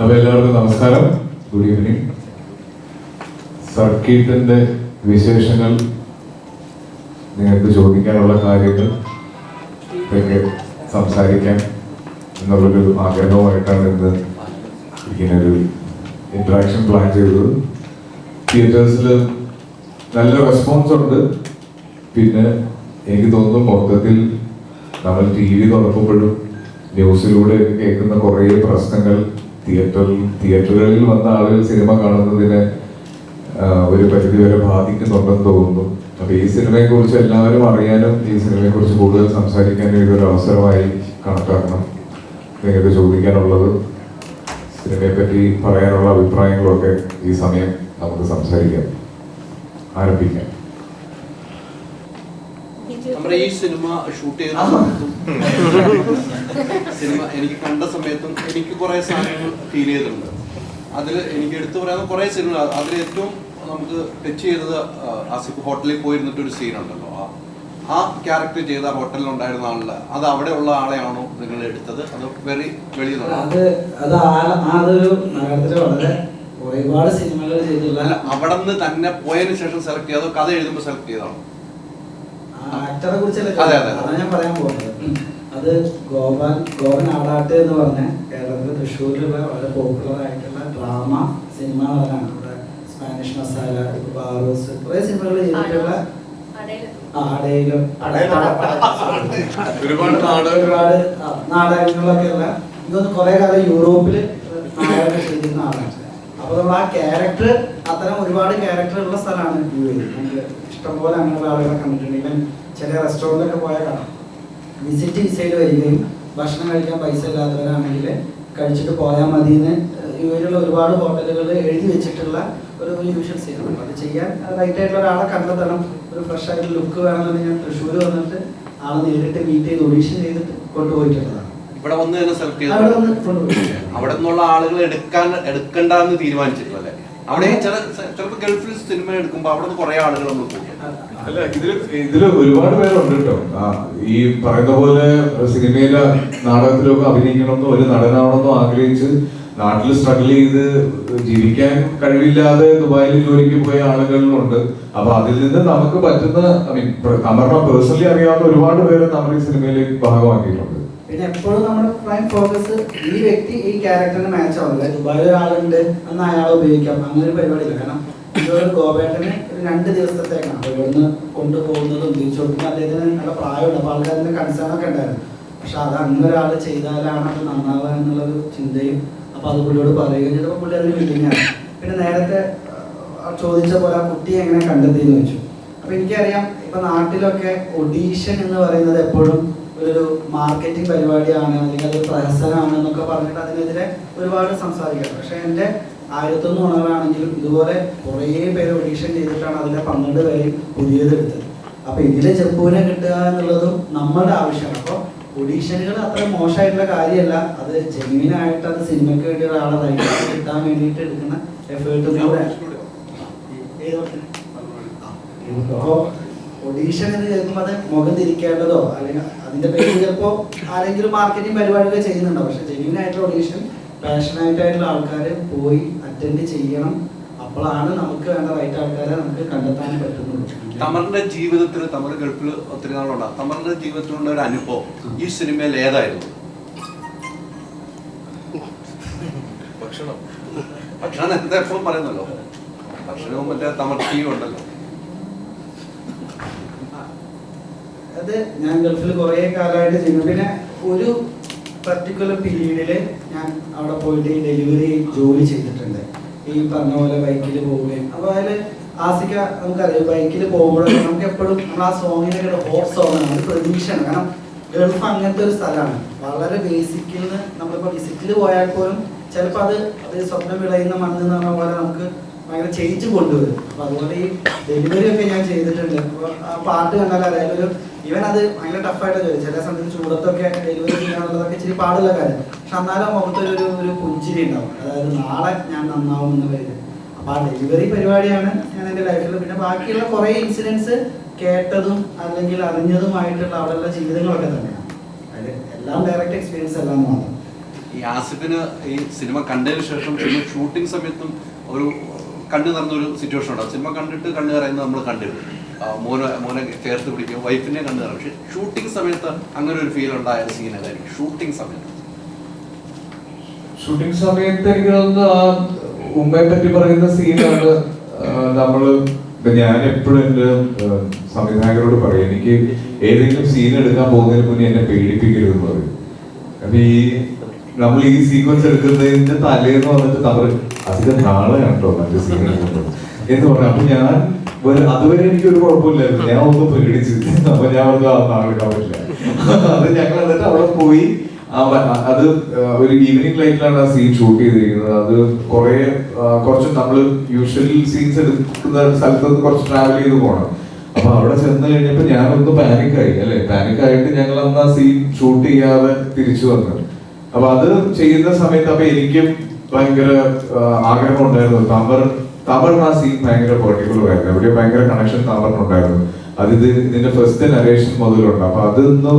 അപ്പൊ എല്ലാവർക്കും നമസ്കാരം. ഗുഡ് ഈവനിങ് സർക്കീട്ടിന്റെ വിശേഷങ്ങൾ നിങ്ങൾക്ക് ചോദിക്കാനുള്ള കാര്യങ്ങൾ ഇതൊക്കെ സംസാരിക്കാൻ എന്നുള്ളൊരു ആഗ്രഹവുമായിട്ടാണ് ഇന്ന് ഇങ്ങനൊരു ഇന്ററാക്ഷൻ പ്ലാൻ ചെയ്തത്. തിയേറ്റേഴ്സിൽ നല്ല റെസ്പോൺസ് ഉണ്ട്. പിന്നെ എനിക്ക് തോന്നുന്നു മൊത്തത്തിൽ നമ്മൾ ടി വി തുറക്കുമ്പോഴും ന്യൂസിലൂടെ കേൾക്കുന്ന കുറേ പ്രശ്നങ്ങൾ തിയേറ്ററിൽ തിയേറ്ററുകളിൽ വന്ന ആളുകൾ സിനിമ കാണുന്നതിനെ ഒരു പരിധി വരെ ബാധിക്കുന്നുണ്ടെന്ന് തോന്നുന്നു. അപ്പൊ ഈ സിനിമയെ കുറിച്ച് എല്ലാവരും അറിയാനും ഈ സിനിമയെ കുറിച്ച് കൂടുതൽ സംസാരിക്കാനും ഇതൊരു അവസരമായി കണക്കാക്കണം. നിങ്ങൾക്ക് ചോദിക്കാനുള്ളത് സിനിമയെ പറ്റി പറയാനുള്ള അഭിപ്രായങ്ങളൊക്കെ ഈ സമയം നമുക്ക് സംസാരിക്കാം. ആരംഭിക്കാം. നമ്മുടെ ഈ സിനിമ ഷൂട്ട് ചെയ്ത സമയത്തും സിനിമ എനിക്ക് കണ്ട സമയത്തും എനിക്ക് കുറെ സാധനങ്ങൾ ഫീൽ ചെയ്തിട്ടുണ്ട്. അതിൽ എനിക്ക് എടുത്തു പറയാവുന്ന കുറെ സിനിമ അതിൽ ഏറ്റവും നമുക്ക് ടച്ച് ചെയ്തത് ആസിഫ് ഹോട്ടലിൽ പോയിരുന്നിട്ട് ഒരു സീൻ ഉണ്ടല്ലോ. ആ ആ ക്യാരക്ടർ ചെയ്ത ഹോട്ടലിൽ ഉണ്ടായിരുന്ന ആളിൽ അത് അവിടെ ഉള്ള ആളെയാണോ നിങ്ങൾ എടുത്തത്? അത് വെറി വെളിയിൽ? അത് അത് ആ- അതൊരു നഗരത്തിൽ വളരെ ഒരുപാട് സിനിമകൾ ചെയ്തിട്ടുള്ള അവിടെ നിന്ന് തന്നെ പോയതിനു ശേഷം സെലക്ട് ചെയ്തോ കഥ എഴുതുമ്പോൾ സെലക്ട് ചെയ്തതാണോ? ആക്ടറെ കുറിച്ചല്ലേ അതെ, അതെ. അതാണ് ഞാൻ പറയാൻ പോകുന്നത്. അത് ഗോപാൽ ഗോപൻ ആടാട്ട് എന്ന് പറഞ്ഞ കേരളത്തിലെ തൃശ്ശൂരിൽ വളരെ പോപ്പുലർ ആയിട്ടുള്ള ഡ്രാമ സിനിമ നടനാണ് ഇവിടെ സ്പാനിഷ് മസാല ബാറൂസ് കുറെ സിനിമകൾ ചെയ്തിട്ടുള്ള ഒരുപാട് ഉള്ള ഇതൊന്ന് കുറെ കാലം യൂറോപ്പിൽ നാടകം ചെയ്തിരുന്ന ആളാണ്. അപ്പൊ നമ്മൾ ആ ക്യാരക്ടർ അത്തരം ഒരുപാട് ക്യാരക്ടർ ഉള്ള സ്ഥലമാണ് വ്യൂ നമുക്ക് ഇഷ്ടംപോലെ അങ്ങനെയുള്ള ആളുകളെ കണ്ടിട്ടുണ്ട്. ഇവൻ ചില റെസ്റ്റോറന്റിലൊക്കെ പോയാൽ കാണാം. വിസിറ്റ് വിസയിൽ വരികയും ഭക്ഷണം കഴിക്കാൻ പൈസ ഇല്ലാത്തവരാണെങ്കിൽ കഴിച്ചിട്ട് പോയാൽ മതി എന്ന് ഇവരുള്ള ഒരുപാട് ഹോട്ടലുകൾ എഴുതി വെച്ചിട്ടുള്ള ഒരു യൂഷ്വൽ സീനാണ് അത് ചെയ്യാൻ റൈറ്റ് ആയിട്ടുള്ള ഒരാളെ കണ്ടെത്തണം. ഒരു ഫ്രഷ് ആയിട്ട് ലുക്ക് വേണമെന്നുണ്ടെങ്കിൽ ഞാൻ തൃശ്ശൂർ വന്നിട്ട് ആളെ നേരിട്ട് മീറ്റ് ചെയ്ത് ഒഡീഷൻ ചെയ്തിട്ട് കൊണ്ടുപോയിട്ടുള്ളതാണ്. ഇവിടെ വന്ന് തന്നെ സെലക്ട് ചെയ്തു. അവിടെ നിന്നുള്ള ആളുകൾ എടുക്കാൻ എടുക്കണ്ടെന്ന് തീരുമാനിച്ചിട്ടുള്ളല്ലേ അവിടെ ചില ചിലപ്പോൾ ഗൾഫിൽ സിനിമ എടുക്കുമ്പോൾ അവിടെ നിന്ന് കുറെ ആളുകൾ നമ്മൾ അല്ല ഇതിൽ ഇതിൽ ഒരുപാട് പേരുണ്ട് കേട്ടോ. ആ, ഈ പറയുന്ന പോലെ സിനിമയിലെ നാടകത്തിലൊക്കെ അഭിനയിക്കണമെന്നോ ഒരു നടനാവണമെന്നോ ആഗ്രഹിച്ച് നാട്ടിൽ സ്ട്രഗിൾ ചെയ്ത് ജീവിക്കാൻ കഴിവില്ലാതെ ദുബായിൽ ജോലിക്ക് പോയ ആളുകളിലുണ്ട്. അപ്പൊ അതിൽ നിന്ന് നമുക്ക് പറ്റുന്ന ഐ മീൻ കമറിനെ പേഴ്സണലി അറിയാവുന്ന ഒരുപാട് പേരെ നമ്മൾ ഈ സിനിമയിലേക്ക് ഭാഗമാക്കിയിട്ടുണ്ട്. പിന്നെ എപ്പോഴും നമ്മുടെ പ്രൈം ഫോക്കസ് ഈ വ്യക്തി ഈ ക്യാരക്ടറിന് മാച്ച് ആവില്ല ദുബായിൽ ഒരാളുണ്ട് എന്ന് അയാളെ ഉപയോഗിക്കാം. അങ്ങനെ ഒരു പരിപാടിയില്ല. കാരണം ഇതൊരു ഗോപേട്ടന് ഒരു രണ്ട് ദിവസത്തേക്കാണ്. ഇവിടുന്ന് കൊണ്ടുപോകുന്നതും തിരിച്ചു കൊടുക്കുന്ന അദ്ദേഹത്തിന് നല്ല പ്രായമുണ്ട്. അപ്പൊ ആൾക്കാരുടെ കൺസേൺ ഒക്കെ ഉണ്ടായിരുന്നു. പക്ഷെ അത് അങ്ങനെ ഒരാൾ ചെയ്താലാണ് അത് നന്നാവുക എന്നുള്ളൊരു ചിന്തയും അപ്പൊ അത് പുള്ളിയോട് പറയുകയും ചെയ്തപ്പോൾ പുള്ളി അതിന് വിളിങ്ങാണ് പിന്നെ നേരത്തെ ചോദിച്ച പോലെ ആ കുട്ടിയെ എങ്ങനെ കണ്ടെത്തി എന്ന് വെച്ചു അപ്പൊ എനിക്കറിയാം ഇപ്പൊ നാട്ടിലൊക്കെ ഒഡീഷൻ എന്ന് പറയുന്നത് എപ്പോഴും ഒരു മാർക്കറ്റിംഗ് പരിപാടിയാണ് അല്ലെങ്കിൽ അത് പ്രഹസനമാണ് എന്നൊക്കെ പറഞ്ഞിട്ട് അതിനെതിരെ ഒരുപാട് സംസാരിക്കാം പക്ഷെ എന്റെ ആയിരത്തൊന്ന് ഉണർവാണെങ്കിലും ഇതുപോലെ കുറേ പേര് ഒഡീഷൻ ചെയ്തിട്ടാണ് അതിലെ പന്ത്രണ്ട് പേരെയും പുതിയതെടുത്തത്. അപ്പോൾ അപ്പൊ ഇതിലെ ചെപ്പൂനെ കിട്ടുക എന്നുള്ളതും നമ്മളുടെ ആവശ്യമാണ്. അപ്പോൾ ഒഡീഷനുകൾ അത്ര മോശമായിട്ടുള്ള കാര്യമല്ല. അത് ജെന്യൂൻ ആയിട്ട് അത് സിനിമയ്ക്ക് വേണ്ടി ഒരാളെ റൈറ്റ് കിട്ടാൻ വേണ്ടിയിട്ട് എടുക്കുന്ന എഫേർട്ടും കൂടെ. ഏത് അപ്പോ ഒഡീഷൻ എന്ന് കേൾക്കുമ്പോൾ അത് മുഖം തിരിക്കേണ്ടതോ അല്ലെങ്കിൽ അതിന്റെ പേര് ചിലപ്പോ ആരെങ്കിലും മാർക്കറ്റിംഗ് പരിപാടികൾ ചെയ്യുന്നുണ്ടോ? പക്ഷെ ജെന്യൂൻ ആയിട്ടുള്ള ഒഡീഷൻ പാഷനായിട്ട് ആയിട്ടുള്ള ആൾക്കാർ പോയി അറ്റൻഡ് ചെയ്യണം. അപ്പോഴാണ് നമുക്ക് വേണ്ട റൈറ്റ് ആൾക്കാരെ നമുക്ക് കണ്ടെത്താൻ പറ്റുന്നുള്ളൂ. തമറിന്റെ ജീവിതത്തിൽ തമർ ഗൾഫിൽ ഒത്തിരി നാളുണ്ടാകും തമറിന്റെ ജീവിതത്തിലുള്ള ഒരു അനുഭവം ഈ സിനിമയിൽ ഏതായിരുന്നു? ഭക്ഷണം. ഭക്ഷണം എന്താ എപ്പോഴും പറയുന്നല്ലോ? ഭക്ഷണവും മറ്റേ തമർ ടീ ഉണ്ടല്ലോ. അത് ഞാൻ ഗൾഫിൽ കുറേ കാലമായിട്ട് ചെയ്യുന്നു. പിന്നെ ഒരു പർട്ടിക്കുലർ പീരീഡിൽ ഞാൻ അവിടെ പോയിട്ട് ഈ ഡെലിവറി ജോലി ചെയ്തിട്ടുണ്ട്. ഈ പറഞ്ഞ പോലെ ബൈക്കിൽ പോവുകയും അപ്പോൾ അതിൽ ആസിക്ക നമുക്കറിയാം ബൈക്കിൽ പോകുമ്പോഴൊക്കെ നമുക്ക് എപ്പോഴും നമ്മൾ ആ സോങ്ങിനെ ഹോട്ട് സോങ് ആണ്. അത് പ്രതീക്ഷയാണ് കാരണം ഗൾഫ് അങ്ങനത്തെ ഒരു സ്ഥലമാണ്. വളരെ ബേസിക്കിൽ നിന്ന് നമ്മളിപ്പോൾ വിസിറ്റിൽ പോയാൽ പോലും ചിലപ്പോൾ അത് അത് സ്വപ്നം വിളയുന്ന മണ്ണ് എന്ന് പറഞ്ഞ പോലെ നമുക്ക് ഭയങ്കര ചേഞ്ച് കൊണ്ടുവരും. അപ്പൊ അതുപോലെ ഈ ഡെലിവറി ഒക്കെ ഞാൻ ചെയ്തിട്ടുണ്ട്. അപ്പൊ ആ പാട്ട് കണ്ടാൽ അതായത് ഒരു ഇവൻ അത് ഭയങ്കര ടഫായിട്ട് ജോലി ചില സമയത്ത് ചൂടത്തൊക്കെ ഡെലിവറി ചെയ്യാനുള്ളതൊക്കെ ഇച്ചിരി പാടുള്ള കാര്യം. പക്ഷെ എന്നാലും മുഖത്തൊരു ഒരു ഒരു പുഞ്ചിരി ഉണ്ടാവും. അതായത് നാളെ ഞാൻ നന്നാവും എന്ന് കരുതി. അപ്പൊ ആ ഡെലിവറി പരിപാടിയാണ് ഞാൻ എന്റെ ലൈഫിൽ പിന്നെ ബാക്കിയുള്ള കുറെ ഇൻസിഡൻസ് കേട്ടതും അല്ലെങ്കിൽ അറിഞ്ഞതുമായിട്ടുള്ള അവിടെയുള്ള ജീവിതങ്ങളൊക്കെ തന്നെയാണ്. അതിൽ എല്ലാം ഡയറക്റ്റ് എക്സ്പീരിയൻസ് എല്ലാം മാത്രം. ഈ ആസിഫിന് ഈ സിനിമ കണ്ടതിന് ശേഷം ഷൂട്ടിംഗ് സമയത്തും ഒരു കണ്ണു നിറഞ്ഞൊരു സിറ്റുവേഷൻ ഉണ്ടാവും. സിനിമ കണ്ടിട്ട് കണ്ണു നിറയുന്നത് നമ്മൾ ആ, മോനെ മോനെ ചേർത്ത് പിടിക്കും വൈഫിനെ കണ്ടു നിറയും. പക്ഷെ ഷൂട്ടിംഗ് സമയത്ത് അങ്ങനെ ഒരു ഫീൽ ഉണ്ടായ സീൻ ഏതായിരിക്കും? ഷൂട്ടിംഗ് സമയത്ത്. ഷൂട്ടിംഗ് സമയത്ത് എനിക്ക് തോന്നുന്നു ആ ഉമ്മയെ പറ്റി പറയുന്ന സീനാണ് നമ്മൾ ഞാൻ എപ്പോഴും എന്റെ സംവിധായകരോട് പറയും എനിക്ക് ഏതെങ്കിലും സീൻ എടുക്കാൻ പോകുന്നതിന് മുന്നേ എന്നെ പേടിപ്പിക്കരുതെന്ന് പറയും. അപ്പൊ ഈ നമ്മൾ ഈ സീക്വൻസ് എടുക്കുന്നതിന്റെ തലേന്ന് വന്നിട്ട് കവർ അധികം നാളെ കേട്ടോ മറ്റു എടുക്കുന്നത് എന്ന് പറഞ്ഞു. അപ്പൊ ഞാൻ അതുവരെ എനിക്ക് ഒരു കുഴപ്പമില്ലായിരുന്നു. ഞാൻ ഒന്ന് പേടിച്ചു. അപ്പൊ ഞാൻ പറഞ്ഞു ആ അത് ഞങ്ങൾ എന്നിട്ട് അവിടെ പോയി. അത് ഒരു ഈവനിങ് ലൈറ്റിലാണ് ആ സീൻ ഷൂട്ട് ചെയ്തിരിക്കുന്നത്. അത് കുറെ കുറച്ച് നമ്മൾ യൂഷ്വലി സീൻസ് എടുക്കുന്ന സ്ഥലത്ത് കുറച്ച് ട്രാവൽ ചെയ്ത് പോകണം അപ്പൊ അവിടെ ചെന്ന് കഴിഞ്ഞപ്പോ ഞാനൊന്ന് പാനിക്കായി അല്ലെ? പാനിക്കായിട്ട് ഞങ്ങൾ അന്ന് ആ സീൻ ഷൂട്ട് ചെയ്യാതെ തിരിച്ചു വന്നു. അപ്പൊ അത് ചെയ്യുന്ന സമയത്ത് അപ്പൊ എനിക്കും ഭയങ്കര ആഗ്രഹം ഉണ്ടായിരുന്നു തമർ തമറിന് ആ സീൻ ഭയങ്കര പെർട്ടിക്കുലർ ആയിരുന്നു. എവിടെ ഭയങ്കര കണക്ഷൻ തമറിനുണ്ടായിരുന്നു അത് ഇത് ഇതിന്റെ ഫസ്റ്റ് നരേഷൻ മുതലുണ്ട്. അപ്പൊ അതൊന്ന്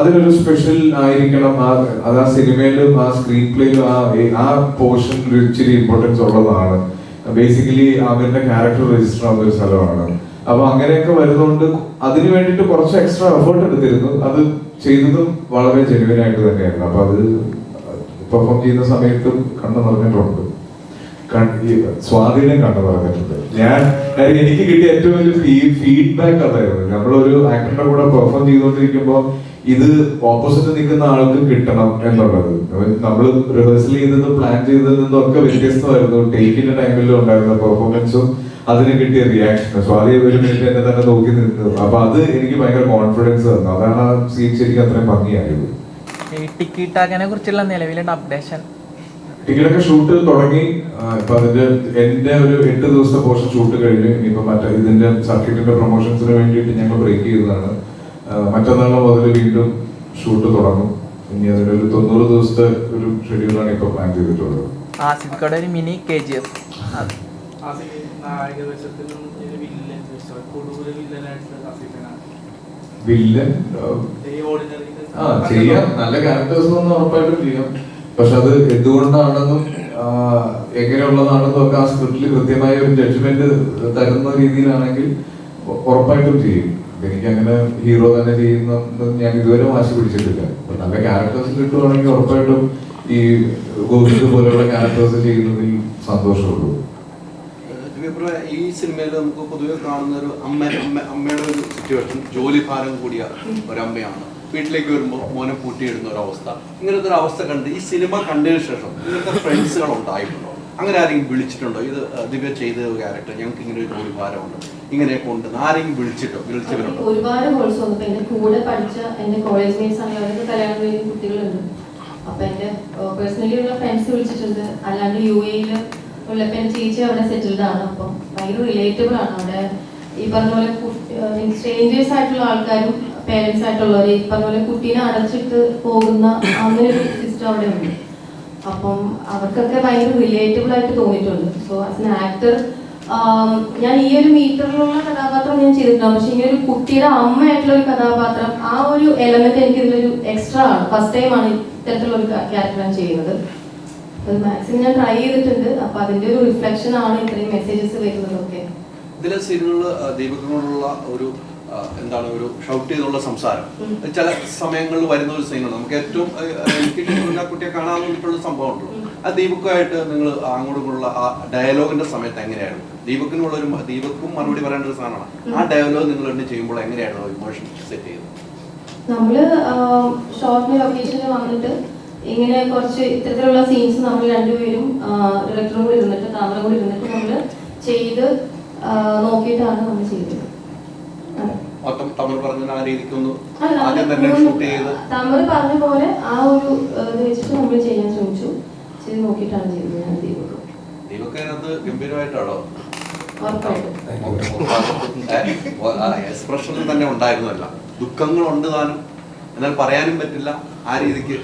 അതിലൊരു സ്പെഷ്യൽ ആയിരിക്കണം. ആ അത് ആ സിനിമയിലും ആ സ്ക്രീൻ പ്ലേയിലും ആ ആ പോർഷൻ ഇച്ചിരി ഇമ്പോർട്ടൻസ് ഉള്ളതാണ്. ബേസിക്കലി അവരുടെ ക്യാരക്ടർ രജിസ്റ്റർ ആവുന്ന ഒരു സ്ഥലമാണ്. അപ്പൊ അങ്ങനെയൊക്കെ വരുന്നതുകൊണ്ട് അതിന് വേണ്ടിയിട്ട് കുറച്ച് എക്സ്ട്രാ എഫേർട്ട് എടുത്തിരുന്നു. അത് ചെയ്തതും വളരെ ജെനുവിൻ ആയിട്ട് തന്നെയായിരുന്നു. അപ്പൊ അത് പെർഫോം ചെയ്യുന്ന സമയത്തും കണ്ടു നിറഞ്ഞിട്ടുണ്ട്. സ്വാധീനം കണ്ടു പറഞ്ഞിട്ടുണ്ട് ഞാൻ എനിക്ക് കിട്ടിയ ഏറ്റവും വലിയ ഫീ ഫീഡ്ബാക്ക് അതായിരുന്നു. നമ്മളൊരു ആക്ടറിന്റെ കൂടെ പെർഫോം ചെയ്തുകൊണ്ടിരിക്കുമ്പോൾ ഇത് ഓപ്പോസിറ്റ് നിൽക്കുന്ന ആൾക്ക് കിട്ടണം എന്നുള്ളത്. നമ്മൾ റിഹേഴ്സൽ ചെയ്തത് പ്ലാൻ ചെയ്തതിൽ നിന്നും ഒക്കെ വ്യത്യസ്തമായിരുന്നു. ടേക്കിന്റെ ടൈമിലും ഉണ്ടായിരുന്ന പെർഫോമൻസും അതിന് കിട്ടിയ റിയാക്ഷൻ സ്വാതി ഒരു മിനിറ്റ് എന്നെ തന്നെ നോക്കി നിന്നു അപ്പൊ അത് എനിക്ക് ഭയങ്കര കോൺഫിഡൻസ് തന്നു. അതാണ് ആ സീൻ ശരിക്കും അത്രയും ഭംഗിയായത്. ടിക്കറ്റ് കുറിച്ചുള്ള നിലവിലുള്ള അപ്ഡേഷൻ ടിക്കറ്റൊക്കെ ഷൂട്ട് തുടങ്ങി ഇപ്പൊ അതിന്റെ എന്റെ ഒരു എട്ട് ദിവസത്തെ പോർഷൻ ഷൂട്ട് കഴിഞ്ഞു. ഇനിയിപ്പോ മറ്റേ ഇതിന്റെ സർക്കിട്ടിന്റെ പ്രൊമോഷൻസിന് വേണ്ടിയിട്ട് ഞങ്ങൾ ബ്രേക്ക് ചെയ്തതാണ്. മറ്റന്നാൾ മുതൽ വീണ്ടും ഷൂട്ട് തുടങ്ങും. ഇനി അതിനൊരു തൊണ്ണൂറ് ദിവസത്തെ ഒരു ഷെഡ്യൂളാണ് ഇപ്പൊ പ്ലാൻ ചെയ്തിട്ടുള്ളത്. ആസിഫിക്കോടെ ഒരു മിനി കെ ജി എഫ്. ഒരു വില്ലൻ ആ ചെയ്യാം. നല്ല ക്യാരക്ടേഴ്സ് ഒന്നും ഉറപ്പായിട്ടും ചെയ്യാം. പക്ഷെ അത് എന്തുകൊണ്ടാണെന്നും എങ്ങനെയുള്ളതാണെന്നും ഒക്കെ ആ സ്ക്രിപ്റ്റിൽ കൃത്യമായ ഒരു ജഡ്ജ്മെന്റ് തരുന്ന രീതിയിലാണെങ്കിൽ ഉറപ്പായിട്ടും ചെയ്യും. എനിക്ക് അങ്ങനെ ഹീറോ തന്നെ ചെയ്യുന്ന ഞാൻ ഇതുവരെ വാശി പിടിച്ചിട്ടില്ല. നല്ല ക്യാരക്ടേഴ്സ് കിട്ടുവാണെങ്കിൽ ഉറപ്പായിട്ടും ഈ ഗോവിന്ദ് പോലെയുള്ള ക്യാരക്ടേഴ്സ് ചെയ്യുന്നതിൽ സന്തോഷമുള്ളൂ. ഈ സിനിമയിൽ നമുക്ക് പൊതുവെ കാണുന്ന ഒരു അമ്മ അമ്മയുടെ ഒരു സിറ്റുവേഷൻ ജോലി ഭാരം കൂടിയ ഒരമ്മയാണ്. വീട്ടിലേക്ക് വരുമ്പോൾ മോനെ പൂട്ടിയിടുന്ന ഒരു അവസ്ഥ ഇങ്ങനത്തെ ഒരു അവസ്ഥ കണ്ട് ഈ സിനിമ കണ്ടതിന് ശേഷം ഇങ്ങനത്തെ ഫ്രണ്ട്സുകൾ ഉണ്ടായിട്ടുണ്ടോ? അങ്ങനെ ആരെങ്കിലും വിളിച്ചിട്ടുണ്ടോ? ഇത് ദിവ്യ ചെയ്ത ക്യാരക്ടർ ഞങ്ങൾക്ക് ഇങ്ങനെ ഒരു ജോലി ഭാരമുണ്ട് ഇങ്ങനെയൊക്കെ ഉണ്ട് ആരെങ്കിലും വിളിച്ചിട്ടോ? വിളിച്ചവരുണ്ടോ? ഒരുപാട് കോഴ്സ് വന്നു എന്റെ കൂടെ പഠിച്ച എന്റെ കോളേജ് മേറ്റ്സ് ആണ് അവരൊക്കെ കല്യാണം കഴിഞ്ഞ കുട്ടികളുണ്ട്. അപ്പൊ എന്റെ പേഴ്സണലി ഉള്ള ഫ്രണ്ട്സ് വിളിച്ചിട്ടുണ്ട്. അല്ലാണ്ട് യു എയിൽ ഉള്ളപ്പോ എന്റെ ചേച്ചി അവിടെ സെറ്റിൽഡ് ആണ്. അപ്പം ഭയങ്കര റിലേറ്റബിൾ ആണ്. അവിടെ ഈ പറഞ്ഞ പോലെ സ്ട്രേഞ്ചേഴ്സ് ആയിട്ടുള്ള ആൾക്കാരും പേരൻസ് ആയിട്ടുള്ളവർ ഈ പറഞ്ഞ കുട്ടീനെ അടച്ചിട്ട് പോകുന്ന അങ്ങനെ ഒരു സിസ്റ്റം അവിടെ ഉണ്ട്. അപ്പം അവർക്കൊക്കെ ഭയങ്കര റിലേറ്റബിൾ ആയിട്ട് തോന്നിയിട്ടുണ്ട്. സോ ആസ് എൻ ആക്ടർ ഞാൻ ഈ ഒരു മീറ്ററിലുള്ള കഥാപാത്രം ഞാൻ ചെയ്തിട്ടുണ്ടാവും പക്ഷെ ഈ ഒരു കുട്ടിയുടെ അമ്മയായിട്ടുള്ള ഒരു കഥാപാത്രം ആ ഒരു എലമെന്റ് എനിക്ക് ഇതിലൊരു എക്സ്ട്രാ ആണ്. ഫസ്റ്റ് ടൈം ആണ് ഇത്തരത്തിലുള്ള ഒരു ക്യാരക്ടർ ഞാൻ ചെയ്യുന്നത്. അത് മാക്സിമം ഞാൻ ട്രൈ ചെയ്തിട്ടുണ്ട്. അപ്പൊ അതിന്റെ ഒരു റിഫ്ലക്ഷൻ ആണ് ഇത്രയും മെസ്സേജസ് വരുന്നതൊക്കെ. ഇതിലെ സീനുകളിൽ ദീപകങ്ങളോടുള്ള ഒരു എന്താണ് ഒരു ഷൗട്ട് ചെയ്തുള്ള സംസാരം. ചില സമയങ്ങളിൽ വരുന്ന ഒരു സീനുണ്ട് നമുക്ക് ഏറ്റവും എനിക്ക് കുട്ടിയെ കാണാൻ വേണ്ടിയിട്ടുള്ള സംഭവം ഉണ്ടല്ലോ ആ ദീപക്കുമായിട്ട് നിങ്ങൾ അങ്ങോട്ടും ഇങ്ങോട്ടുള്ള ആ ഡയലോഗിന്റെ സമയത്ത് എങ്ങനെയായിരുന്നു ദീപക്കിനുള്ള ഒരു ദീപക്കും മറുപടി പറയേണ്ട ഒരു സാധനമാണ്. ആ ഡയലോഗ് നിങ്ങൾ രണ്ട് ചെയ്യുമ്പോൾ എങ്ങനെയായിരുന്നു ഇമോഷൻ സെറ്റ് ചെയ്തത് നമ്മൾ ഷോർട്ട് ലൊക്കേഷനിൽ വന്നിട്ട് ഇങ്ങനെ കുറച്ച് ഇത്തരത്തിലുള്ള സീൻസ് നമ്മൾ രണ്ടുപേരും ഡയറക്ടറും കൂടി ഇരുന്നിട്ട് താമരം കൂടി ഇരുന്നിട്ട് നമ്മൾ ചെയ്ത് നോക്കിയിട്ടാണ് നമ്മൾ ചെയ്തത്. തമിഴ് പറഞ്ഞ ആ രീതിക്കൊന്ന് ആദ്യം തന്നെ ഷൂട്ട് ചെയ്ത്. തമിഴ് പറഞ്ഞ പോലെ ആ ഒരു വെച്ചിട്ട് നമ്മൾ ചെയ്യാൻ ശ്രമിച്ചു. ചെയ്ത് നോക്കിയിട്ടാണ് ചെയ്തത് ഞാൻ ദീപക്. ദീപക്ക് അതിനകത്ത് ഗംഭീരമായിട്ടാണോ? എക്സ്പ്രഷൻ തന്നെ ഉണ്ടായിരുന്നല്ല ദുഃഖങ്ങളുണ്ട് താനും. എന്നാൽ പറയാനും പറ്റില്ല. ആ രീതിക്ക്.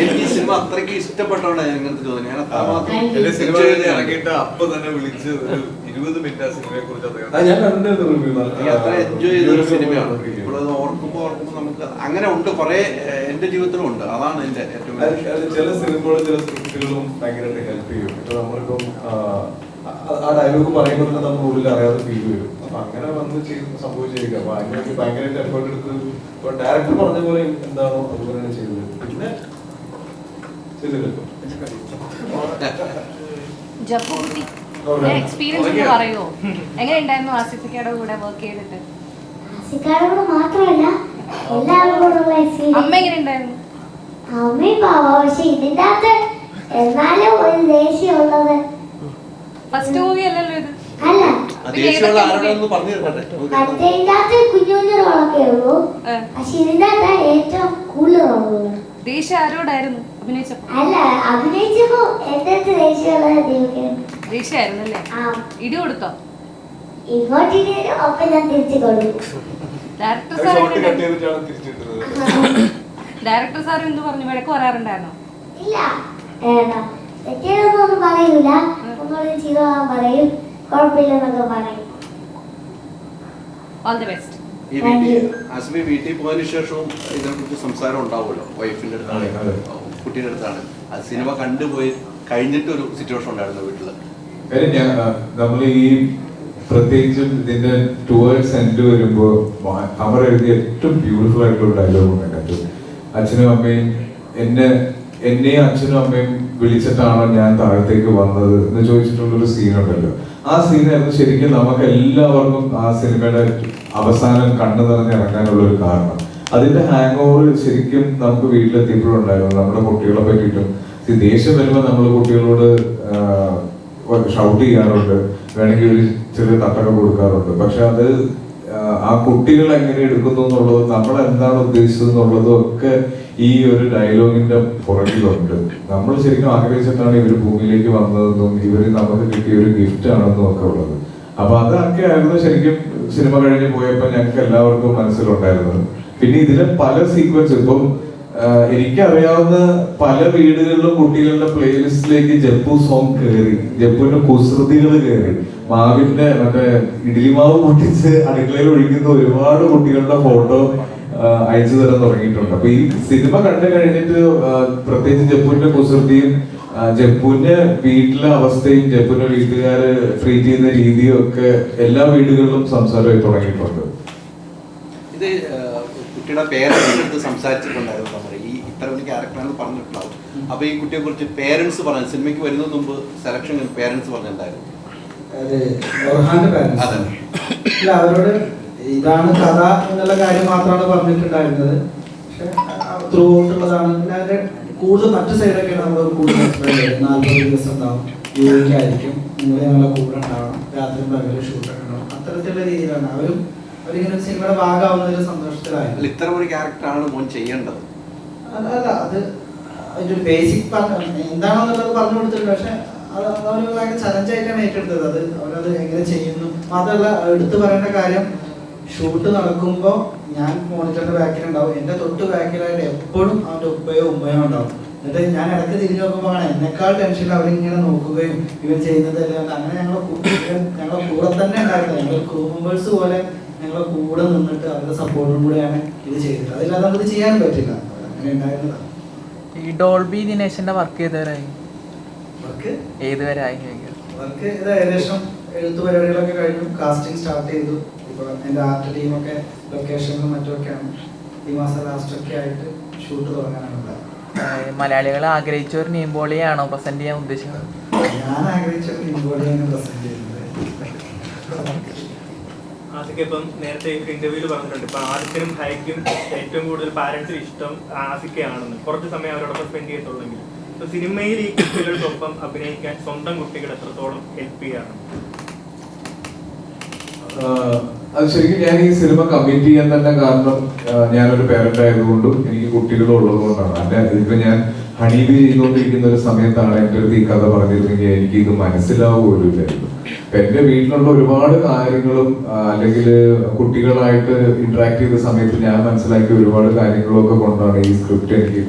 എനിക്ക് ഈ സിനിമ അത്രയ്ക്ക് ഇഷ്ടപ്പെട്ടോണ്ടാണ് ഞാൻ ഇങ്ങനത്തെ ചോദ്യം. ഞാൻ അത്ര എൻജോയ് ചെയ്തൊരു ഒരു സിനിമയാണ്. ഇപ്പോഴത് ഓർക്കുമ്പോ ഓർക്കുമ്പോൾ നമുക്ക് അങ്ങനെ ഉണ്ട്. കുറെ എന്റെ ജീവിതത്തിലും ഉണ്ട്. അതാണ് എന്റെ ഏറ്റവും വലിയ ചില സിനിമകളും ചില സ്ക്രിപ്റ്റുകളും ഭയങ്കരമായിട്ട് ഹെൽപ്പ് ചെയ്യും. ഇപ്പൊ നമ്മളിപ്പം ആ, ഡയലോഗ് പറയുമ്പോൾ തന്നെ നമ്മുടെ ഉള്ളിൽ അറിയാതെ ഫീൽ വരും. അപ്പൊ അങ്ങനെ വന്ന് ചെയ്ത് സംഭവിച്ചിരിക്കുക അപ്പൊ അതിനുവേണ്ടി ഭയങ്കരമായിട്ട് എഫേർട്ട് എടുത്ത് ഇപ്പൊ ഡയറക്ടർ പറഞ്ഞ പോലെ എന്താണോ അതുപോലെ തന്നെ ചെയ്തത്. പിന്നെ ചെയ്തില്ലല്ലോ. എക്സ്പീരിയൻസ് ഒന്ന് പറയുമോ എങ്ങനെ ഉണ്ടായിരുന്നു ആസിഫിക്കയുടെ കൂടെ വർക്ക് ചെയ്തിട്ട്? മാത്രമല്ല അമ്മ എക്സ്പീരിയൻസ് എങ്ങനെ ഉണ്ടായിരുന്നു അമ്മയും പാവ പക്ഷെ ഇതിന്റെ അകത്ത് എന്നാലും ഒരു ദേഷ്യമുള്ളത് ഫസ്റ്റ് മൂവി അല്ലല്ലോ ഇത്. അല്ല. ദേഷ്യം ആരോടായിരുന്നു അഭിനയിച്ചപ്പോ അല്ല അഭിനയിച്ചപ്പോ എന്റെ അടുത്ത് ദേഷ്യമുള്ളത് ദൈവം ദേഷ്യമായിരുന്നു അല്ലേ ഇടി കൊടുത്തോ? ഡയറക്ടർ സാറും സാർ എന്ത് പറഞ്ഞു? വഴക്ക് പറയാറുണ്ടായിരുന്നോ? ഇല്ല. തെറ്റേതൊന്നും ഒന്നും പറയൂല. ഒന്നുകൂടി ചെയ്തോളാൻ പറയും. കുഴപ്പമില്ലെന്നൊക്കെ പറയും. ഓൾ ദി ബെസ്റ്റ് ഈ വീട്ടിൽ അസ്മി വീട്ടിൽ പോയതിനു ശേഷവും ഇതിനെ കുറിച്ച് സംസാരം ഉണ്ടാവുമല്ലോ? വൈഫിന്റെ അടുത്താണ് അതെ, അതെ. കുട്ടിയുടെ അടുത്താണ്. ആ സിനിമ കണ്ടുപോയി കഴിഞ്ഞിട്ടൊരു സിറ്റുവേഷൻ ഉണ്ടായിരുന്നു വീട്ടിൽ. കാര്യം ഞാൻ നമ്മൾ ഈ പ്രത്യേകിച്ചും ഇതിന്റെ ടുവേർഡ്സ് എൻഡ് വരുമ്പോ അമർ അവർ എഴുതിയ ഏറ്റവും ബ്യൂട്ടിഫുൾ ആയിട്ടുള്ള ഡയലോഗ് ഉണ്ട് അച്ഛനും അമ്മയും എന്നെ എന്നെയും അച്ഛനും അമ്മയും വിളിച്ചിട്ടാണോ ഞാൻ താഴത്തേക്ക് വന്നത് എന്ന് ചോദിച്ചിട്ടുള്ളൊരു സീൻ ഉണ്ടല്ലോ. ആ സീനായിരുന്നു ശരിക്കും നമുക്ക് എല്ലാവർക്കും ആ സിനിമയുടെ അവസാനം കണ്ണു നിറഞ്ഞ് ഇറങ്ങാനുള്ള ഒരു കാരണം. അതിന്റെ ഹാങ് ഓവർ ശരിക്കും നമുക്ക് വീട്ടിലെത്തിയപ്പോഴും ഉണ്ടായിരുന്നു. നമ്മുടെ കുട്ടികളെ പറ്റിയിട്ടും. ദേഷ്യം വരുമ്പോൾ നമ്മൾ കുട്ടികളോട് ഷൗട്ട് ചെയ്യാറുണ്ട്. വേണമെങ്കിൽ ഒരു ചെറിയ തട്ടൊക്കെ കൊടുക്കാറുണ്ട്. പക്ഷെ അത് ആ കുട്ടികൾ എങ്ങനെ എടുക്കുന്നു എന്നുള്ളതും നമ്മൾ എന്താണ് ഉദ്ദേശിച്ചത് എന്നുള്ളതും ഒക്കെ ഈ ഒരു ഡയലോഗിന്റെ പുറകിലുണ്ട്. നമ്മൾ ശരിക്കും ആഗ്രഹിച്ചിട്ടാണ് ഇവർ ഭൂമിയിലേക്ക് വന്നതെന്നും ഇവർ നമുക്ക് കിട്ടിയ ഒരു ഗിഫ്റ്റ് ആണെന്നും ഒക്കെ ഉള്ളത്. അപ്പൊ അതൊക്കെ ആയിരുന്നു ശരിക്കും സിനിമ കഴിഞ്ഞ് പോയപ്പോ ഞങ്ങൾക്ക് എല്ലാവർക്കും മനസ്സിലുണ്ടായിരുന്നത്. പിന്നെ ഇതിലെ പല സീക്വൻസ് ഇപ്പം എനിക്കറിയാവുന്ന പല വീടുകളിലും കുട്ടികളുടെ പ്ലേലിസ്റ്റിലേക്ക് ജപ്പു സോങ് കയറി ജപ്പുവിന്റെ കുസൃതികൾ കയറി മാവിന്റെ മറ്റേ ഇഡ്ലി മാവ് പൊട്ടിച്ച് അടുക്കളയിൽ ഒഴിക്കുന്ന ഒരുപാട് കുട്ടികളുടെ ഫോട്ടോ അയച്ചു തരാൻ തുടങ്ങിയിട്ടുണ്ട്. അപ്പൊ ഈ സിനിമ കണ്ടു കഴിഞ്ഞിട്ട് പ്രത്യേകിച്ച് ജപ്പുവിന്റെ കുസൃതിയും ജപ്പൂന്റെ ജപ്പുവിന്റെ വീട്ടിലെ അവസ്ഥയും ജപ്പുവിന്റെ വീട്ടുകാര് ട്രീറ്റ് ചെയ്യുന്ന രീതിയും ഒക്കെ എല്ലാ വീടുകളിലും സംസാരമായി തുടങ്ങിയിട്ടുണ്ട്. ഇത് കുട്ടിയുടെ പേരൻസിന്റെ അടുത്ത് സംസാരിച്ചിട്ടുണ്ടായിരുന്നു നമ്മൾ ഈ ഇത്ര ഒരു ക്യാരക്ടറാണെന്ന് പറഞ്ഞിട്ടുണ്ടാവും. അപ്പൊ ഈ കുട്ടിയെ കുറിച്ച് പേരൻസ് പറഞ്ഞു സിനിമയ്ക്ക് വരുന്നതിന് മുമ്പ് സെലക്ഷൻ പേരൻസ് പറഞ്ഞിട്ടുണ്ടായിരുന്നു. അവരോട് ഇതാണ് കഥ എന്നുള്ള കാര്യം മാത്രമാണ് പറഞ്ഞിട്ടുണ്ടായിരുന്നത്. പക്ഷെ ത്രൂ ഔട്ടുള്ളതാണ് പിന്നെ അതിന്റെ കൂടുതൽ മറ്റു സൈഡൊക്കെ നമ്മൾ കൂടുതൽ എക്സ്പ്ലെയിൻ ചെയ്യുന്നത് നാൽപ്പത് ദിവസം ഉണ്ടാവും. ആയിരിക്കും. നിങ്ങൾ ഞങ്ങളെ കൂടെ ഉണ്ടാവണം. രാത്രി പകൽ ഷൂട്ട് ഉണ്ടാവും. അത്തരത്തിലുള്ള രീതിയിലാണ്. അവരും അവരിങ്ങനെ സിനിമയുടെ ഭാഗമാവുന്ന ഒരു സന്തോഷത്തിലായിരുന്നു. ഇത്തരം ഒരു ക്യാരക്ടറാണ് മോൻ ചെയ്യേണ്ടത്. അല്ല അല്ല അത് അതിന്റെ ഒരു ബേസിക് എന്താണെന്നുള്ളത് പറഞ്ഞു കൊടുത്തിട്ടുണ്ട്. പക്ഷെ അത് അവർ ഭയങ്കര ചലഞ്ചായിട്ടാണ് ഏറ്റെടുത്തത്. അത് അവരത് എങ്ങനെ ചെയ്യുന്നു? മാത്രമല്ല എടുത്തു പറയേണ്ട കാര്യം ഷൂട്ട് നടക്കുമ്പോൾ ഞാൻ മോണിറ്ററിന്റെ ബാക്കിൽ ഉണ്ടാവും എന്റെ തൊട്ട് ബാക്കിലായിട്ട് എപ്പോഴും അവന്റെ ഉപ്പയോ ഉമ്മയോ ഉണ്ടാവും. എന്നിട്ട് ഞാൻ ഇടയ്ക്ക് തിരിഞ്ഞു നോക്കുമ്പോൾ എന്നെക്കാൾ ടെൻഷനിൽ അവരിങ്ങനെ നോക്കുകയും ഇവർ ചെയ്യുന്നതെല്ലാം അങ്ങനെ ഞങ്ങൾ ഞങ്ങളെ കൂടെ തന്നെ ഉണ്ടായിരുന്നത്. ഞങ്ങൾ ക്രൂ മെമ്പേഴ്സ് പോലെ ഞങ്ങളെ കൂടെ നിന്നിട്ട് അവരുടെ സപ്പോർട്ടും കൂടെയാണ് ഇത് ചെയ്തത്. അതില്ലാതെ നമുക്ക് ചെയ്യാൻ പറ്റില്ല. അങ്ങനെ ഉണ്ടായിരുന്നതാണ് ഈ ഡോൾബി ദിനേശന്റെ വർക്ക് ചെയ്തവരായി വർക്ക് ഏതുവരെ ആയി ചോദിക്കാം. വർക്ക് ഏകദേശം എഴുത്തു പരിപാടികളൊക്കെ കഴിഞ്ഞു. കാസ്റ്റിംഗ് സ്റ്റാർട്ട് ചെയ്തു. ഇപ്പോൾ എന്റെ ആർട്ട് ടീമൊക്കെ ലൊക്കേഷനിലും മറ്റുമൊക്കെയാണ്. ഈ മാസം ലാസ്റ്റ് ഒക്കെ ആയിട്ട് ഷൂട്ട് തുടങ്ങാനുള്ളത്. മലയാളികൾ ആഗ്രഹിച്ച ഒരു നീമ്പോളിയാണോ പ്രസന്റ് ചെയ്യാൻ ഉദ്ദേശിക്കുന്നത്? ഞാൻ ആഗ്രഹിച്ച ഒരു നീമ്പോളിയാണ് പ്രസന്റ് ചെയ്യുന്നത്. ആസിക്ക് ഇപ്പം നേരത്തെ ഇന്റർവ്യൂവിൽ പറഞ്ഞിട്ടുണ്ട്. ഇപ്പൊ ആദിത്യനും ഹൈക്കും ഏറ്റവും കൂടുതൽ പാരന്റ്സിന് ഇഷ്ടം ആസിക്കയാണെന്ന് കുറച്ച് സമയം അവരോടൊപ്പം സ്പെൻഡ് ചെയ്തിട്ടുള്ളെങ്കിൽ സിനിമയിൽ ഈ കുട്ടികൾക്കൊപ്പം അഭിനയിക്കാൻ സ്വന്തം കുട്ടികൾ എത്രത്തോളം ഹെൽപ്പ് ചെയ്യാറ് ആഹ് അത് ശരിക്കും ഞാൻ ഈ സിനിമ കമ്മിറ്റ് ചെയ്യാൻ തന്നെ കാരണം ഞാനൊരു പേരന്റ് ആയതുകൊണ്ടും എനിക്ക് കുട്ടികളും ഉള്ളതുകൊണ്ടാണ്. അല്ല ഇപ്പൊ ഞാൻ ഹണീബി ചെയ്തുകൊണ്ടിരിക്കുന്ന ഒരു സമയത്താണ് എന്റെ അടുത്ത് ഈ കഥ പറഞ്ഞിരുന്നെങ്കിൽ എനിക്ക് ഇത് മനസ്സിലാവുകയില്ലായിരുന്നു എന്റെ വീട്ടിലുള്ള ഒരുപാട് കാര്യങ്ങളും അല്ലെങ്കിൽ കുട്ടികളായിട്ട് ഇന്ററാക്ട് ചെയ്ത സമയത്ത് ഞാൻ മനസ്സിലാക്കിയ ഒരുപാട് കാര്യങ്ങളൊക്കെ കൊണ്ടാണ് ഈ സ്ക്രിപ്റ്റ് എനിക്ക്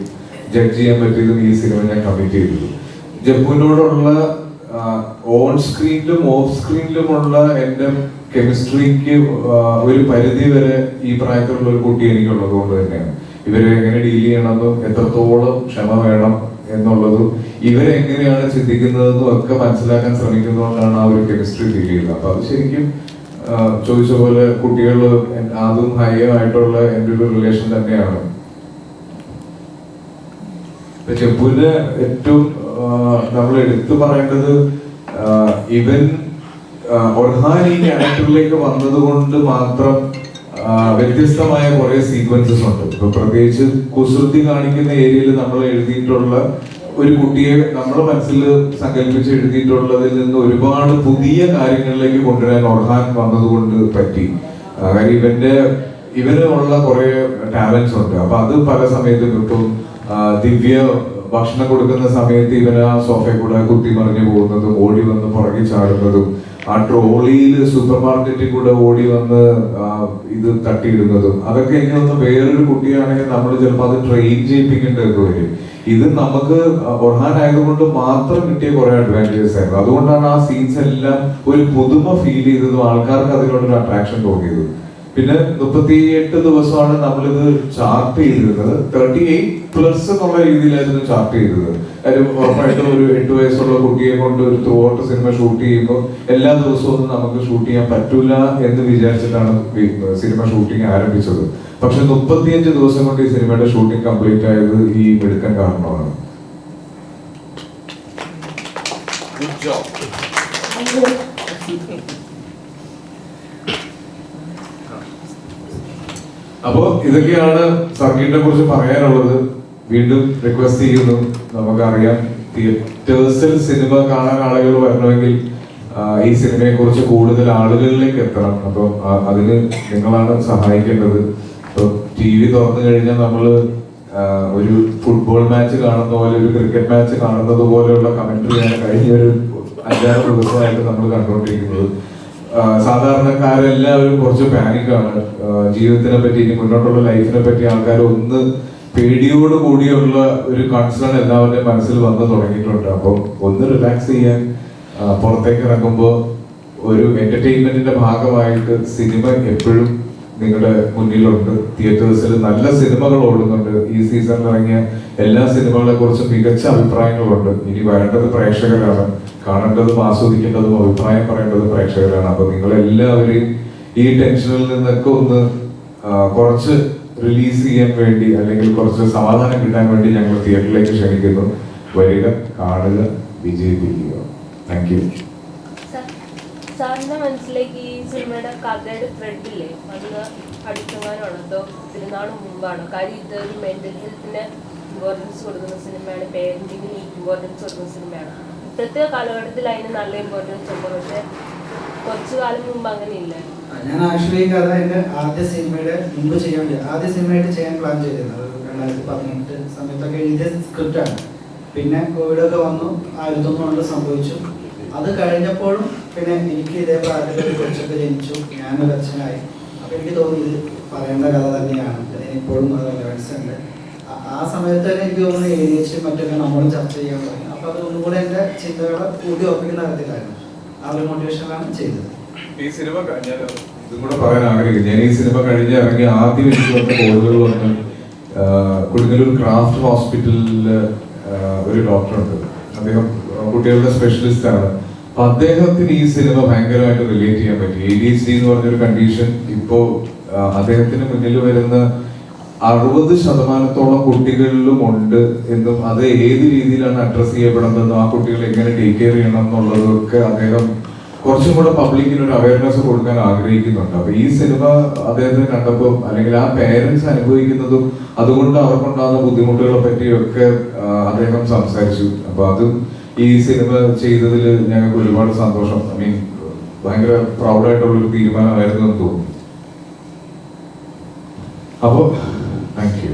ജഡ്ജ് ചെയ്യാൻ പറ്റിയതും ഈ സിനിമ ഞാൻ കമ്മിറ്റ് ചെയ്തത്. ജപ്പുവിനോടുള്ള ഓൺ സ്ക്രീനിലും ഓഫ് സ്ക്രീനിലുമുള്ള എന്റെ കെമിസ്ട്രിക്ക് ഒരു പരിധി വരെ ഈ പ്രായത്തിലുള്ള ഒരു കുട്ടി എനിക്കുള്ളത് കൊണ്ട് തന്നെയാണ്. ഇവരെ എങ്ങനെ ഡീൽ ചെയ്യണമെന്നും എത്രത്തോളം ക്ഷമ വേണം എന്നുള്ളതും ഇവരെങ്ങനെയാണ് ചിന്തിക്കുന്നതെന്നും ഒക്കെ മനസ്സിലാക്കാൻ ശ്രമിക്കുന്നതുകൊണ്ടാണ് ആ ഒരു കെമിസ്ട്രി ഫീൽ ചെയ്യുന്നത് അപ്പൊ അത് ശരിക്കും ചോദിച്ച പോലെ കുട്ടികൾ അതും ഹൈയോ ആയിട്ടുള്ള എന്റെ ഒരു റിലേഷൻ തന്നെയാണ്. ഇപ്പൊ ചെപ്പുവിന് ഏറ്റവും നമ്മൾ എടുത്തു പറയേണ്ടത് ഇവൻ ഒർഹാൻ ഈ ക്യാരക്ടറിലേക്ക് വന്നത് കൊണ്ട് മാത്രം വ്യത്യസ്തമായ കുറെ സീക്വൻസസ് ഉണ്ട്. ഇപ്പൊ പ്രത്യേകിച്ച് കുസൃതി കാണിക്കുന്ന ഏരിയയിൽ നമ്മൾ എഴുതിയിട്ടുള്ള ഒരു കുട്ടിയെ നമ്മുടെ മനസ്സിൽ സങ്കല്പിച്ച് എഴുതിയിട്ടുള്ളതിൽ നിന്ന് ഒരുപാട് പുതിയ കാര്യങ്ങളിലേക്ക് കൊണ്ടുവരാൻ ഒർഹാൻ വന്നതുകൊണ്ട് പറ്റി. കാര്യം ഇവന്റെ ഇവനുള്ള കുറെ ടാലൻസ് ഉണ്ട്. അപ്പൊ അത് പല സമയത്തും ഇപ്പം ദിവ്യ ഭക്ഷണം കൊടുക്കുന്ന സമയത്ത് ഇവർ ആ സോഫയിൽ കൂടെ കുത്തി മറിഞ്ഞു പോകുന്നതും ഓടി വന്ന് പുറകെ ചാടുന്നതും ആ ട്രോളിയിൽ സൂപ്പർ മാർക്കറ്റിൽ കൂടെ ഓടി വന്ന് ഇത് തട്ടിയിടുന്നതും അതൊക്കെ എനിക്ക് തോന്നുന്നു വേറൊരു കുട്ടിയാണെങ്കിൽ നമ്മൾ ചിലപ്പോൾ അത് ട്രെയിൻ ചെയ്യിപ്പിക്കേണ്ടതൊക്കെ വരും ഇത് നമുക്ക് ഒർഹാൻ ആയതുകൊണ്ട് മാത്രം കിട്ടിയ കുറെ അഡ്വാന്റേജസ് ആയിരുന്നു. അതുകൊണ്ടാണ് ആ സീൻസ് എല്ലാം ഒരു പുതുമ ഫീൽ ചെയ്തതും ആൾക്കാർക്ക് അതിനോടൊരു അട്രാക്ഷൻ തോന്നിയതും. പിന്നെ മുപ്പത്തിയെട്ട് ദിവസമാണ് നമ്മളിത് ചാർട്ട് ചെയ്തിരുന്നത്. തേർട്ടി എയ്റ്റ് പ്ലസ് എന്നുള്ള രീതിയിലായിരുന്നു ചാർട്ട് ചെയ്തത്. കാര്യം ഉറപ്പായിട്ടും ഒരു എട്ട് വയസ്സുള്ള കുട്ടിയെ കൊണ്ട് ഒരു ത്രൂ ഔട്ട് സിനിമ ഷൂട്ട് ചെയ്യുമ്പോൾ എല്ലാ ദിവസവും ഒന്നും നമുക്ക് ഷൂട്ട് ചെയ്യാൻ പറ്റൂല എന്ന് വിചാരിച്ചിട്ടാണ് സിനിമ ഷൂട്ടിംഗ് ആരംഭിച്ചത്. പക്ഷെ മുപ്പത്തിയഞ്ച് ദിവസം കൊണ്ട് ഈ സിനിമയുടെ ഷൂട്ടിംഗ് കംപ്ലീറ്റ് ആയത് ഈ മിടുക്കൻ കാരണമാണ്. ഗുഡ് ജോബ് അപ്പോ ഇതൊക്കെയാണ് സർക്കിട്ടിനെ കുറിച്ച് പറയാനുള്ളത്. വീണ്ടും റിക്വസ്റ്റ് ചെയ്യുന്നു. നമുക്കറിയാം തിയേറ്റേഴ്സിൽ സിനിമ കാണാൻ ആളുകൾ വരണമെങ്കിൽ ഈ സിനിമയെ കുറിച്ച് കൂടുതൽ ആളുകളിലേക്ക് എത്തണം. അപ്പോൾ അതിന് നിങ്ങളാണ് സഹായിക്കേണ്ടത്. ഇപ്പൊ ടി വി തുറന്നു കഴിഞ്ഞാൽ നമ്മൾ ഒരു ഫുട്ബോൾ മാച്ച് കാണുന്ന പോലെ ഒരു ക്രിക്കറ്റ് മാച്ച് കാണുന്നത് പോലെയുള്ള കമന്ററിയാണ് കഴിഞ്ഞ ഒരു അഞ്ചാറ് ദിവസമായിട്ട് നമ്മൾ കണ്ടുകൊണ്ടിരിക്കുന്നത്. സാധാരണക്കാരെല്ലാവരും കുറച്ച് പാനിക്കാണ്. ജീവിതത്തിനെ പറ്റി ഇനി മുന്നോട്ടുള്ള ലൈഫിനെ പറ്റി ആൾക്കാർ ഒന്ന് പേടിയോട് കൂടിയുള്ള ഒരു കൺസേൺ എല്ലാവരുടെയും മനസ്സിൽ വന്നു തുടങ്ങിയിട്ടുണ്ട്. അപ്പം ഒന്ന് റിലാക്സ് ചെയ്യാൻ പുറത്തേക്ക് ഇറങ്ങുമ്പോൾ ഒരു എന്റർടൈൻമെന്റിന്റെ ഭാഗമായിട്ട് സിനിമ എപ്പോഴും നിങ്ങളുടെ മുന്നിലുണ്ട്. തിയേറ്റേഴ്സിൽ നല്ല സിനിമകൾ ഓടുന്നുണ്ട്. ഈ സീസണിൽ ഇറങ്ങിയ എല്ലാ സിനിമകളെ കുറിച്ചും മികച്ച അഭിപ്രായങ്ങളുണ്ട്. ഇനി വരേണ്ടത് പ്രേക്ഷകരാണ്. കാണേണ്ടതും ആസ്വദിക്കേണ്ടതും അഭിപ്രായം പറയേണ്ടതും പ്രേക്ഷകരാണ്. അപ്പൊ നിങ്ങൾ എല്ലാവരെയും ഈ ടെൻഷനിൽ നിന്നൊക്കെ ഒന്ന് കുറച്ച് റിലീസ് ചെയ്യാൻ വേണ്ടി അല്ലെങ്കിൽ കുറച്ച് സമാധാനം കിട്ടാൻ വേണ്ടി ഞങ്ങൾ തിയേറ്ററിലേക്ക് ക്ഷണിക്കുന്നു. വരിക കാണുക വിജയിപ്പിക്കുക. താങ്ക് യു സാറിന്റെ മനസ്സിലേക്ക് ഈ സിനിമയുടെ കഥയുടെ ത്രെഡ് ഇല്ലേ? അത് അടുത്തെങ്ങാനാണോ അതോ തിരുനാൾ മുമ്പാണോ. കാര്യം ഇത് ഒരു മെന്റൽ ഹെൽത്തിന് ഇമ്പോർട്ടൻസ് കൊടുക്കുന്ന സിനിമയാണ്. പേരന്റിങ്ങിന് ഇമ്പോർട്ടൻസ് കൊടുക്കുന്ന സിനിമയാണ്. ഇപ്പോഴത്തെ കാലഘട്ടത്തിൽ അതിന് നല്ല ഇമ്പോർട്ടൻസ് ഉണ്ട്. പക്ഷെ കുറച്ചു കാലം മുമ്പ് അങ്ങനെ ഇല്ല ഞാൻ ആക്ച്വലി കഥ എന്റെ ആദ്യ സിനിമയുടെ മുമ്പ് ചെയ്യാൻ ആദ്യ സിനിമയായിട്ട് ചെയ്യാൻ പ്ലാൻ ചെയ്തിരുന്നത്. രണ്ടായിരത്തി പതിനെട്ട് സമയത്തൊക്കെ എഴുതിയ സ്ക്രിപ്റ്റാണ് പിന്നെ കോവിഡൊക്കെ വന്നു. ആയിരത്തൊന്നും സംഭവിച്ചു. അത് കഴിഞ്ഞപ്പോഴും പിന്നെ എനിക്ക് ഇതേ പ്രായത്തിൽ ഒരു കൊച്ചൊക്കെ ജനിച്ചു. ഞാനൊരു അച്ഛനായി. അപ്പൊ എനിക്ക് തോന്നി ഇത് പറയേണ്ട കഥ തന്നെയാണ്. അതിന് ഇപ്പോഴും അത് ഉണ്ട്. ആ- സമയത്ത് തന്നെ എനിക്ക് തോന്നുന്നു എച്ച് മറ്റൊക്കെ നമ്മളും ചർച്ച ചെയ്യാൻ തുടങ്ങി. അപ്പൊ അത് ഒന്നുകൂടെ എന്റെ ചിന്തകളെ കൂട്ടി ഉറപ്പിക്കുന്ന തരത്തിലായിരുന്നു ആ ഒരു മോട്ടിവേഷനിലാണ് ചെയ്തത്. ഈ സിനിമ ഇതും കൂടെ പറയാൻ ആഗ്രഹിക്കുന്നു. ഞാൻ ഈ സിനിമ കഴിഞ്ഞ് ആദ്യം എനിക്ക് വന്ന കോളുകൾ വന്ന് കൊടുങ്ങല്ലൂർ ക്രാഫ്റ്റ് ഹോസ്പിറ്റലിൽ ഒരു ഡോക്ടറുണ്ട്. അദ്ദേഹം കുട്ടികളുടെ സ്പെഷ്യലിസ്റ്റ് ആണ്. അപ്പൊ അദ്ദേഹത്തിന് ഈ സിനിമ ഭയങ്കരമായിട്ട് റിലേറ്റ് ചെയ്യാൻ പറ്റി. എ ഡി എച്ച് ഡി എന്ന് പറഞ്ഞൊരു കണ്ടീഷൻ ഇപ്പോ അദ്ദേഹത്തിന് മുന്നിൽ വരുന്ന അറുപത് ശതമാനത്തോളം കുട്ടികളിലും ഉണ്ട് എന്നും അത് ഏത് രീതിയിലാണ് അഡ്രസ് ചെയ്യപ്പെടുന്നതെന്നും ആ കുട്ടികളെ എങ്ങനെ ടേക്ക് കെയർ ചെയ്യണം എന്നുള്ളതൊക്കെ അദ്ദേഹം കുറച്ചും കൂടെ പബ്ലിക്കിന് ഒരു അവയർനെസ് കൊടുക്കാൻ ആഗ്രഹിക്കുന്നുണ്ട്. അപ്പൊ ഈ സിനിമ അദ്ദേഹത്തിന് കണ്ടപ്പോൾ അല്ലെങ്കിൽ ആ പേരൻസ് അനുഭവിക്കുന്നതും അതുകൊണ്ട് അവർക്കുണ്ടാകുന്ന ബുദ്ധിമുട്ടുകളെ പറ്റിയൊക്കെ അദ്ദേഹം സംസാരിച്ചു. അപ്പൊ അതും ഈ സിനിമ ചെയ്തതിൽ ഞങ്ങൾക്ക് ഒരുപാട് സന്തോഷം. ഐ മീൻ ഭയങ്കര പ്രൗഡായിട്ടുള്ള ഒരു തീരുമാനമായിരുന്നു എന്ന് തോന്നുന്നു. അപ്പോൾ താങ്ക് യു